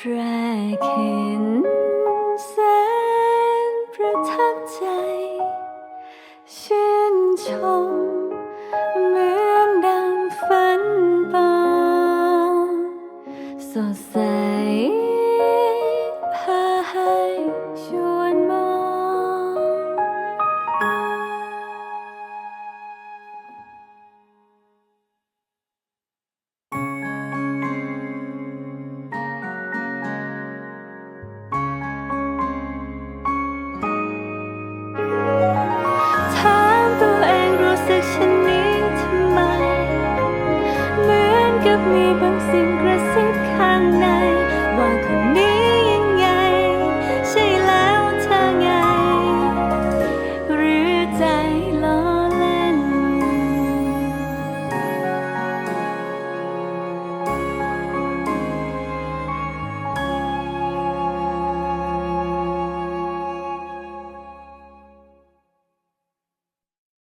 แรกเห็นแสนประทับใจ ชื่นชมเหมือนดังฝันปองสดใส เหมือนกับมีบางสิ่ง